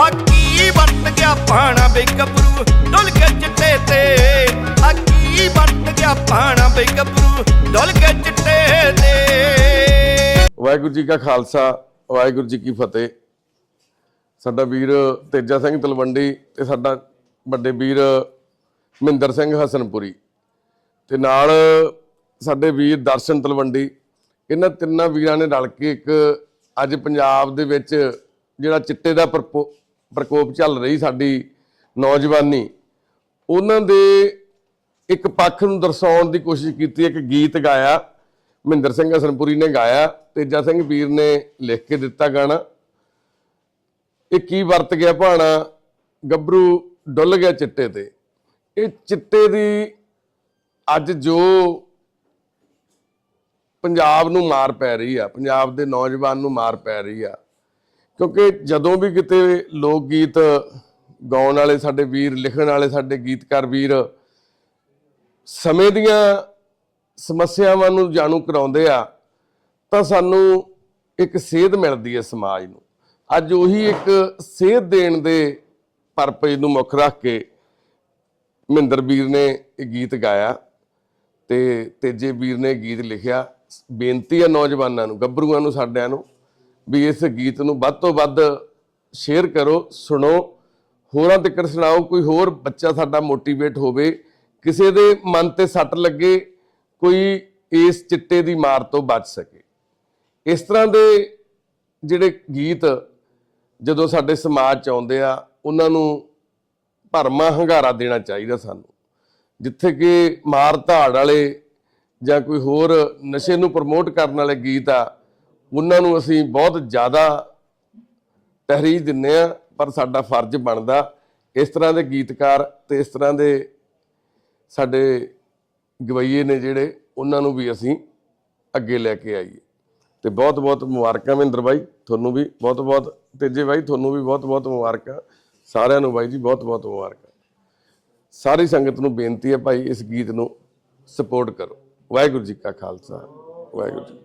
ਆ ਕੀ ਵਰਤ ਗਿਆ ਪਾਣਾ ਬੇ ਗੱਭਰੂ? ਡੁੱਲ ਕੇ ਚਿੱਟੇ ਤੇ। ਆ ਕੀ ਵਰਤ ਗਿਆ ਪਾਣਾ ਬੇ ਗੱਭਰੂ? ਡੁੱਲ ਕੇ ਚਿੱਟੇ ਤੇ। ਵਾਹਿਗੁਰੂ ਜੀ ਕਾ ਖਾਲਸਾ, ਵਾਹਿਗੁਰੂ ਜੀ ਕੀ ਫਤਿਹ। ਸਾਡਾ ਵੀਰ ਤੇਜਾ ਸਿੰਘ ਤਲਵੰਡੀ ਤੇ ਸਾਡਾ ਵੱਡੇ ਵੀਰ ਮਹਿੰਦਰ ਸਿੰਘ ਹਸਨਪੁਰੀ। ਤੇ ਨਾਲ ਸਾਡੇ ਵੀਰ ਦਰਸ਼ਨ ਤਲਵੰਡੀ। ਇਹਨਾਂ ਤਿੰਨਾਂ ਵੀਰਾਂ ਨੇ ਰਲ ਕੇ ਇੱਕ ਅੱਜ ਪੰਜਾਬ ਦੇ ਵਿੱਚ ਜਿਹੜਾ ਚਿੱਟੇ ਦਾ ਪ੍ਰਪੋ- ਪ੍ਰਕੋਪ ਚੱਲ ਰਹੀ ਸਾਡੀ ਨੌਜਵਾਨੀ। ਉਹਨਾਂ ਦੇ ਇੱਕ ਪੱਖ ਨੂੰ ਦਰਸਾਉਣ ਦੀ ਕੋਸ਼ਿਸ਼ ਕੀਤੀ, ਇੱਕ ਗੀਤ ਗਾਇਆ, ਮਹਿੰਦਰ ਸਿੰਘ ਹਸਨਪੁਰੀ ਨੇ ਗਾਇਆ, ਤੇਜਾ ਸਿੰਘ ਵੀਰ ਨੇ ਲਿਖ ਕੇ ਦਿੱਤਾ ਗਾਣਾ। ਇਹ ਕੀ ਵਰਤ ਗਿਆ ਭਾਣਾ? ਗੱਭਰੂ ਡੁੱਲ ਗਿਆ ਚਿੱਟੇ ਤੇ। ਇਹ ਚਿੱਟੇ ਦੀ ਅੱਜ ਜੋ ਪੰਜਾਬ ਨੂੰ ਮਾਰ ਪੈ ਰਹੀ ਆ, ਪੰਜਾਬ ਦੇ ਨੌਜਵਾਨ ਨੂੰ ਮਾਰ ਪੈ ਰਹੀ ਆ ਕਿਉਂਕਿ ਜਦੋਂ ਵੀ ਕਿਤੇ ਲੋਕ ਗੀਤ ਗਾਉਣ ਵਾਲੇ ਸਾਡੇ ਵੀਰ, ਲਿਖਣ ਵਾਲੇ ਸਾਡੇ ਗੀਤਕਾਰ ਵੀਰ ਸਮੇਂ ਦੀਆਂ ਸਮੱਸਿਆਵਾਂ ਨੂੰ ਜਾਣੂ ਕਰਾਉਂਦੇ ਆ, ਤਾਂ ਸਾਨੂੰ ਇੱਕ ਸੇਧ ਮਿਲਦੀ ਹੈ ਸਮਾਜ ਨੂੰ। ਅੱਜ ਉਹੀ ਇੱਕ ਸੇਧ ਦੇਣ ਦੇ ਪਰਪਸ ਨੂੰ ਮੁੱਖ ਰੱਖ ਕੇ ਮਹਿੰਦਰ ਵੀਰ ਨੇ ਇਹ ਗੀਤ ਗਾਇਆ ਤੇ ਤੇਜੇ ਵੀਰ ਨੇ ਗੀਤ ਲਿਖਿਆ। ਬੇਨਤੀ ਹੈ ਨੌਜਵਾਨਾਂ ਨੂੰ, ਗੱਭਰੂਆਂ ਨੂੰ ਸਾਡਿਆਂ ਨੂੰ ਵੀ ਇਸ ਗੀਤ ਨੂੰ ਵੱਧ ਤੋਂ ਵੱਧ ਸ਼ੇਅਰ ਕਰੋ, ਸੁਣੋ। ਹੋਰਾਂ ਤੱਕ ਸੁਣਾਓ, ਕੋਈ ਹੋਰ ਬੱਚਾ ਸਾਡਾ ਮੋਟੀਵੇਟ ਹੋਵੇ। ਕਿਸੇ ਦੇ ਮਨ ਤੇ ਸੱਟ ਲੱਗੇ, ਕੋਈ ਇਸ ਚਿੱਟੇ ਦੀ ਮਾਰ ਤੋਂ ਬਚ ਸਕੇ। ਇਸ ਤਰ੍ਹਾਂ ਦੇ ਜਿਹੜੇ ਗੀਤ ਜਦੋਂ ਸਾਡੇ ਸਮਾਜ ਚ ਆਉਂਦੇ ਆ, ਉਹਨਾਂ ਨੂੰ ਭਰਮਾ ਹੰਗਾਰਾ ਦੇਣਾ ਚਾਹੀਦਾ ਸਾਨੂੰ। ਜਿੱਥੇ ਕਿ ਮਾਰ ਧਾੜ ਵਾਲੇ ਜਾਂ ਕੋਈ ਹੋਰ ਨਸ਼ੇ ਨੂੰ ਪ੍ਰਮੋਟ ਕਰਨ ਵਾਲੇ ਗੀਤ ਆ ਉਹਨਾਂ ਨੂੰ ਅਸੀਂ ਬਹੁਤ ਜ਼ਿਆਦਾ ਤਹਿਰੀਰ ਦਿੰਨੇ ਆ ਪਰ ਸਾਡਾ ਫਰਜ਼ ਬਣਦਾ ਇਸ ਤਰ੍ਹਾਂ ਦੇ ਗੀਤਕਾਰ ਤੇ ਇਸ ਤਰ੍ਹਾਂ ਦੇ ਸਾਡੇ ਗਵਈਏ ਨੇ ਜਿਹੜੇ, ਉਹਨਾਂ ਨੂੰ ਵੀ ਅਸੀਂ ਅੱਗੇ ਲੈ ਕੇ ਆਈਏ। ਤੇ ਬਹੁਤ ਬਹੁਤ ਮੁਬਾਰਕਾਂ ਮਹਿੰਦਰ ਬਾਈ, ਤੁਹਾਨੂੰ ਵੀ ਬਹੁਤ ਬਹੁਤ ਤੇਜੇ ਬਾਈ, ਤੁਹਾਨੂੰ ਵੀ ਬਹੁਤ ਬਹੁਤ ਮੁਬਾਰਕਾਂ। ਸਾਰਿਆਂ ਨੂੰ ਬਾਈ ਜੀ ਬਹੁਤ ਬਹੁਤ ਮੁਬਾਰਕਾਂ। ਸਾਰੀ ਸੰਗਤ ਨੂੰ ਬੇਨਤੀ ਹੈ ਭਾਈ, ਇਸ ਗੀਤ ਨੂੰ ਸਪੋਰਟ ਕਰੋ। ਵਾਹਿਗੁਰੂ ਜੀ ਕਾ ਖਾਲਸਾ, ਵਾਹਿਗੁਰੂ ਜੀ